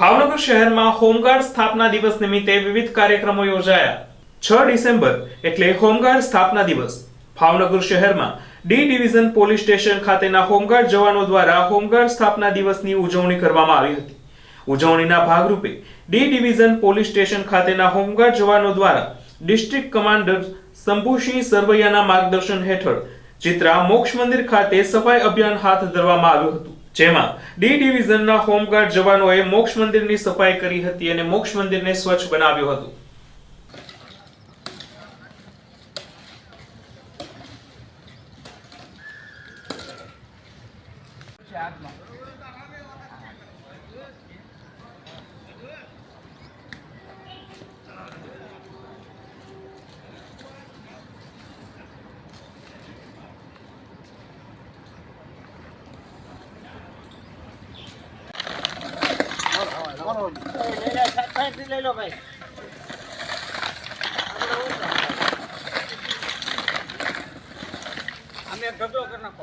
ભાવનગર શહેરમાં હોમગાર્ડ સ્થાપના દિવસ નિમિત્તે વિવિધ કાર્યક્રમો યોજાયા. છ ડિસેમ્બર એટલે હોમગાર્ડ સ્થાપના દિવસ. ભાવનગર શહેરમાં ડી ડિવિઝન પોલીસ સ્ટેશન ખાતેના હોમગાર્ડ જવાનો દ્વારા હોમગાર્ડ સ્થાપના દિવસની ઉજવણી કરવામાં આવી હતી. ઉજવણીના ભાગરૂપે ડી ડિવિઝન પોલીસ સ્ટેશન ખાતેના હોમગાર્ડ જવાનો દ્વારા ડિસ્ટ્રિક્ટ કમાન્ડર શંભુસિંહ સરવૈયાના માર્ગદર્શન હેઠળ ચિત્રા મોક્ષ મંદિર ખાતે સફાઈ અભિયાન હાથ ધરવામાં આવ્યું હતું. જેમાં ડી ડિવિઝનના હોમગાર્ડ જવાનોએ મોક્ષ મંદિરની સફાઈ કરી હતી અને મોક્ષ મંદિરને સ્વચ્છ બનાવ્યું હતું. લઈ લો ભાઈ અમે ગગલો કરી નાખો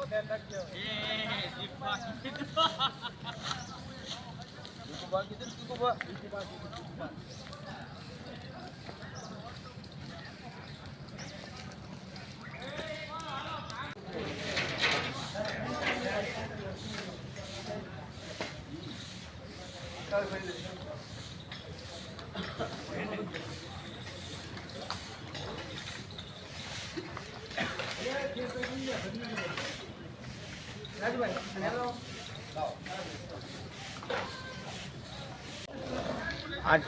Buku bagi itu buku buat. Buku bagi itu buku buat. Yeah, yeah, yeah. આજ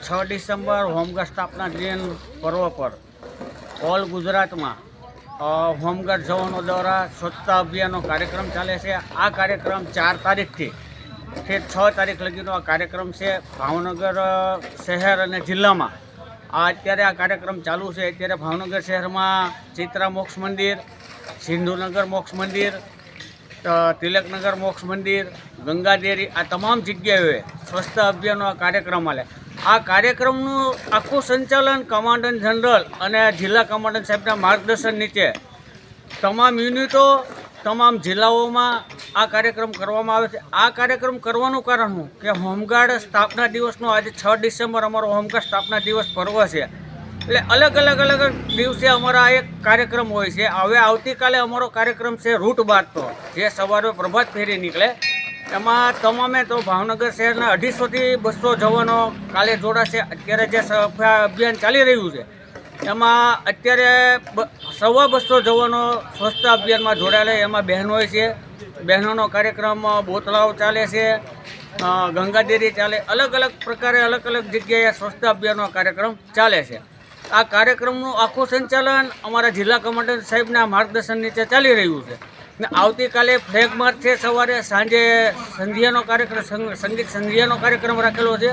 છ ડિસેમ્બર હોમગાર્ડ સ્થાપના દિન પર્વ પર ઓલ ગુજરાતમાં હોમગાર્ડ જવાનો દ્વારા સ્વચ્છતા અભિયાનનો કાર્યક્રમ ચાલે છે. આ કાર્યક્રમ ચાર તારીખથી તે છ તારીખ લગીનો આ કાર્યક્રમ છે. ભાવનગર શહેર અને જિલ્લામાં. આ અત્યારે આ કાર્યક્રમ ચાલુ છે. અત્યારે ભાવનગર શહેરમાં ચિત્રા મોક્ષ મંદિર, સિંધુનગર મોક્ષ મંદિર તિલકનગર મોક્ષ મંદિર ગંગાદેરી આ તમામ જગ્યાએ સ્વચ્છતા અભિયાનનો આ કાર્યક્રમ હાલે આ કાર્યક્રમનું આખું સંચાલન કમાન્ડન્ટ જનરલ અને જિલ્લા કમાન્ડન્ટ સાહેબના માર્ગદર્શન નીચે તમામ યુનિટો, તમામ જિલ્લાઓમાં આ કાર્યક્રમ કરવામાં આવે છે. આ કાર્યક્રમ કરવાનું કારણ શું? કે હોમગાર્ડ સ્થાપના દિવસનો આજે છ ડિસેમ્બર અમારો હોમગાર્ડ સ્થાપના દિવસ પર્વ છે. એટલે અલગ અલગ અલગ દિવસે અમારા એક કાર્યક્રમ હોય છે. હવે આવતીકાલે અમારો કાર્યક્રમ છે રૂટ બારતો, જે સવારે પ્રભાત ફેરી નીકળે. એમાં તમામે તો ભાવનગર શહેરના અઢીસોથી બસો જવાનો કાલે જોડાશે. અત્યારે જે સફાઈ અભિયાન ચાલી રહ્યું છે, એમાં અત્યારે સવા બસો જવાનો સ્વચ્છતા અભિયાનમાં જોડાયેલા એમાં બહેનો છે. બહેનોનો કાર્યક્રમ બોતલાઓ ચાલે છે ગંગાદેરી ચાલે. અલગ અલગ પ્રકારે અલગ અલગ જગ્યાએ સ્વચ્છતા અભિયાનનો કાર્યક્રમ ચાલે છે. આ કાર્યક્રમનું આખું સંચાલન અમારા જિલ્લા કમાન્ડર સાહેબના માર્ગદર્શન નીચે ચાલી રહ્યું છે. ને આવતીકાલે ફ્લેગ માર્ચ છે, સવારે સાંજે સંધ્યાનો કાર્યક્રમ, સંગ- સંગીત સંધ્યાનો કાર્યક્રમ રાખેલો છે.